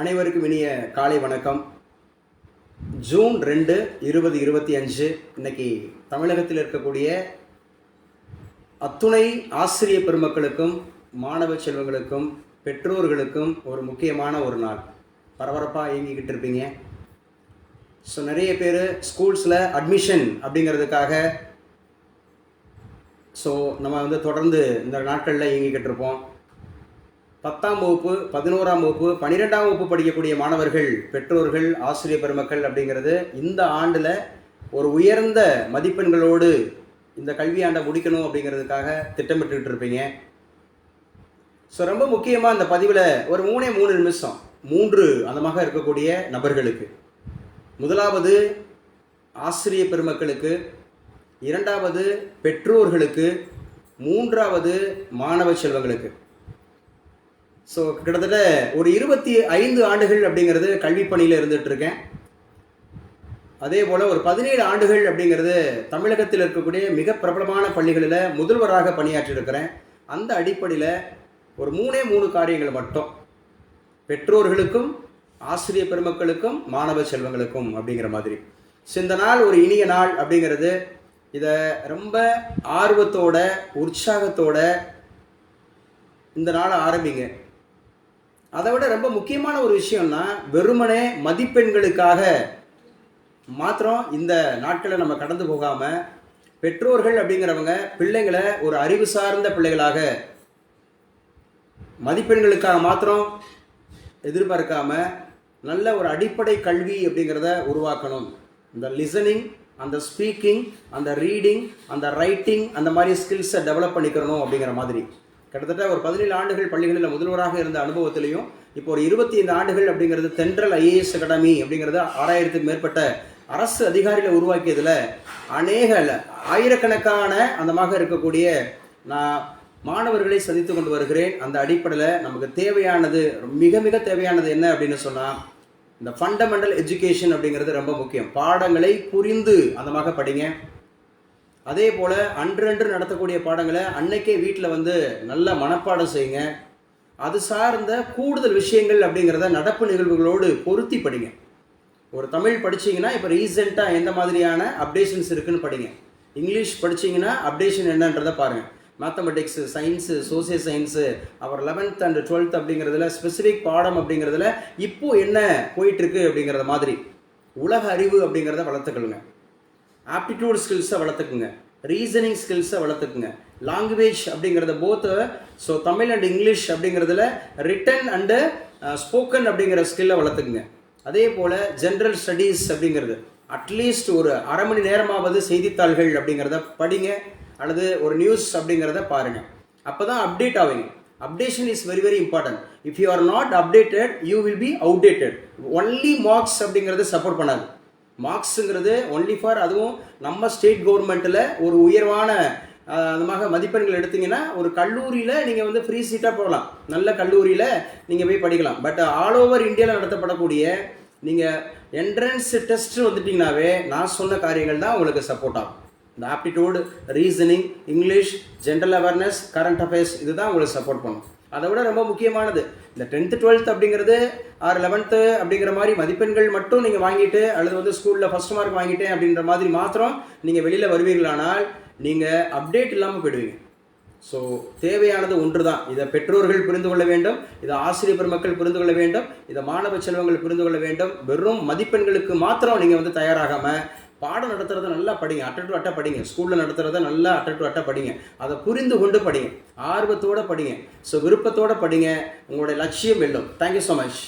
அனைவருக்கும் இனிய காலை வணக்கம். ஜூன் ரெண்டு இருபது இருபத்தி அஞ்சு இன்னைக்கு தமிழகத்தில் இருக்கக்கூடிய அத்துணை ஆசிரிய பெருமக்களுக்கும் மாணவ செல்வங்களுக்கும் பெற்றோர்களுக்கும் ஒரு முக்கியமான ஒரு நாள். பரபரப்பாக இயங்கிக்கிட்டு இருப்பீங்க. ஸோ நிறைய பேர் ஸ்கூல்ஸில் அட்மிஷன் அப்படிங்கிறதுக்காக ஸோ நம்ம வந்து தொடர்ந்து இந்த நாட்களில் இயங்கிக்கிட்டு இருப்போம். பத்தாம் வகுப்பு பதினோராம் வகுப்பு பன்னிரெண்டாம் வகுப்பு படிக்கக்கூடிய மாணவர்கள் பெற்றோர்கள் ஆசிரியர் பெருமக்கள் அப்படிங்கிறது இந்த ஆண்டில் ஒரு உயர்ந்த மதிப்பெண்களோடு இந்த கல்வியாண்டை முடிக்கணும் அப்படிங்கிறதுக்காக திட்டமிட்டுக்கிட்டு இருப்பீங்க. ஸோ ரொம்ப முக்கியமாக இந்த பதிவில் ஒரு மூணே மூணு நிமிஷம் மூன்று அந்தமாக இருக்கக்கூடிய நபர்களுக்கு. முதலாவது ஆசிரிய பெருமக்களுக்கு இரண்டாவது பெற்றோர்களுக்கு மூன்றாவது மாணவ செல்வங்களுக்கு. ஸோ கிட்டத்தட்ட ஒரு இருபத்தி ஐந்து ஆண்டுகள் அப்படிங்கிறது கல்வி பணியில் இருந்துட்டு இருக்கேன். அதே போல் ஒரு பதினேழு ஆண்டுகள் அப்படிங்கிறது தமிழகத்தில் இருக்கக்கூடிய மிக பிரபலமான பள்ளிகளில் முதல்வராக பணியாற்றியிருக்கிறேன் அந்த அடிப்படையில் ஒரு மூணே மூணு காரியங்கள் மட்டும். பெற்றோர்களுக்கும் ஆசிரிய பெருமக்களுக்கும் மாணவ செல்வங்களுக்கும் அப்படிங்கிற மாதிரி. ஸோ இந்த நாள் ஒரு இனிய நாள் அப்படிங்கிறது இதை ரொம்ப ஆர்வத்தோட உற்சாகத்தோட இந்த நாளை ஆரம்பிங்க. அதை விட ரொம்ப முக்கியமான ஒரு விஷயம்னா வெறுமனே மதிப்பெண்களுக்காக மாத்திரம் இந்த நாட்களை நம்ம கடந்து போகாமல் பெற்றோர்கள் அப்படிங்கிறவங்க பிள்ளைங்களை ஒரு அறிவு சார்ந்த பிள்ளைகளாக மதிப்பெண்களுக்காக மாத்திரம் எதிர்பார்க்காம நல்ல ஒரு அடிப்படை கல்வி அப்படிங்கிறத உருவாக்கணும். இந்த லிசனிங் அந்த ஸ்பீக்கிங் அந்த ரீடிங் அந்த ரைட்டிங் அந்த மாதிரி ஸ்கில்ஸை டெவலப் பண்ணிக்கிறணும் அப்படிங்கிற மாதிரி. கிட்டத்தட்ட ஒரு பதினேழு ஆண்டுகள் பள்ளிகளில் முதல்வராக இருந்த அனுபவத்திலையும் இப்போ ஒரு இருபத்தி ஐந்து ஆண்டுகள் அப்படிங்கிறது தென்றல் ஐஏஎஸ் அகாடமி அப்படிங்கிறது ஆறாயிரத்துக்கு மேற்பட்ட அரசு அதிகாரிகளை உருவாக்கியதில் அநேக ஆயிரக்கணக்கான அந்தமாக இருக்கக்கூடிய நான் மாணவர்களை சந்தித்து கொண்டு வருகிறேன். அந்த அடிப்படையில் நமக்கு தேவையானது மிக மிக தேவையானது என்ன அப்படின்னு சொன்னால் இந்த ஃபண்டமெண்டல் எஜுகேஷன் அப்படிங்கிறது ரொம்ப முக்கியம். பாடங்களை புரிந்து அந்தமாக படிங்க. அதே போல் அன்றன்று நடத்தக்கூடிய பாடங்களை அன்னைக்கே வீட்டில் வந்து நல்ல மனப்பாடம் செய்யுங்க. அது சார்ந்த கூடுதல் விஷயங்கள் அப்படிங்கிறத நடப்பு நிகழ்வுகளோடு பொருத்தி படிங்க. ஒரு தமிழ் படிச்சிங்கன்னா இப்போ ரீசெண்டாக எந்த மாதிரியான அப்டேஷன்ஸ் இருக்குதுன்னு படிங்க. இங்கிலீஷ் படிச்சிங்கன்னா அப்டேஷன் என்னன்றதை பாருங்கள் mathematics science social science or eleventh and twelfth அப்படிங்கிறதுல ஸ்பெசிஃபிக் பாடம் அப்படிங்கிறதுல இப்போது என்ன போயிட்டுருக்கு அப்படிங்கிறத மாதிரி உலக அறிவு அப்படிங்கிறத வளர்த்துக்கொள்ளுங்க. ஆப்டிடியூட் ஸ்கில்ஸை வளர்த்துக்குங்க. ரீசனிங் ஸ்கில்ஸை வளர்த்துக்குங்க. லாங்குவேஜ் அப்படிங்கிறத both so Tamil and English அப்படிங்கிறதுல ரிட்டன் அண்டு ஸ்போக்கன் அப்படிங்கிற ஸ்கில்லை வளர்த்துக்குங்க. அதே போல் ஜென்ரல் ஸ்டடீஸ் அப்படிங்கிறது. அட்லீஸ்ட் ஒரு அரை மணி நேரமாவது செய்தித்தாள்கள் அப்படிங்கிறத படிங்க. அல்லது ஒரு நியூஸ் அப்படிங்கிறத பாருங்கள் அப்போ தான் அப்டேட் ஆவீங்க. Updation is very very important if you are not updated you will be outdated only marks அப்படிங்கிறது சப்போர்ட் பண்ணாது. மார்க்ஸுங்கிறது ஒன்லி ஃபார் அதுவும் நம்ம ஸ்டேட் கவர்மெண்ட்டில் ஒரு உயர்வான அஹ், மாதிரி மதிப்பெண்கள் எடுத்தீங்கன்னா ஒரு கல்லூரியில் நீங்கள் வந்து ஃப்ரீ சீட்டாக போகலாம். நல்ல கல்லூரியில் நீங்கள் போய் படிக்கலாம். பட் ஆல் ஓவர் இந்தியாவில் நடத்தப்படக்கூடிய நீங்கள் என்ட்ரன்ஸ் டெஸ்ட் வந்துட்டிங்கனாவே நான் சொன்ன காரியங்கள் தான் உங்களுக்கு சப்போர்ட் ஆகும். இந்த aptitude reasoning English general awareness current affairs இதுதான் உங்களுக்கு சப்போர்ட் பண்ணும். அதை விட ரொம்ப முக்கியமானது. இந்த டென்த்து டுவெல்த் அப்படிங்கிறது ஆர் லெவன்த்து அப்படிங்கிற மாதிரி மதிப்பெண்கள் மட்டும் நீங்கள் வாங்கிட்டு அல்லது வந்து ஸ்கூலில் ஃபஸ்ட் மார்க் வாங்கிட்டேன் அப்படின்ற மாதிரி மாத்திரம் நீங்கள் வெளியில் வருவீங்களானால் நீங்கள் அப்டேட் இல்லாமல் போயிடுவீங்க. ஸோ தேவையானது ஒன்று தான் இதை பெற்றோர்கள் புரிந்து கொள்ள வேண்டும் இதை ஆசிரியர் பெருமக்கள் புரிந்து கொள்ள வேண்டும் இதை மாணவ செல்வங்கள் புரிந்து கொள்ள வேண்டும். வெறும் மதிப்பெண்களுக்கு மாத்திரம் நீங்கள் வந்து தயாராகாமல் பாடம் நடத்துறத நல்லா படிங்க அட்ட டு அட்ட படிங்க ஸ்கூலில் நடத்துறத நல்லா அட்ட டு அட்ட படிங்க அதை புரிந்து கொண்டு படிங்க ஆர்வத்தோட படிங்க ஸோ விருப்பத்தோடு படிங்க உங்களுடைய லட்சியம் வெல்லும். Thank you so much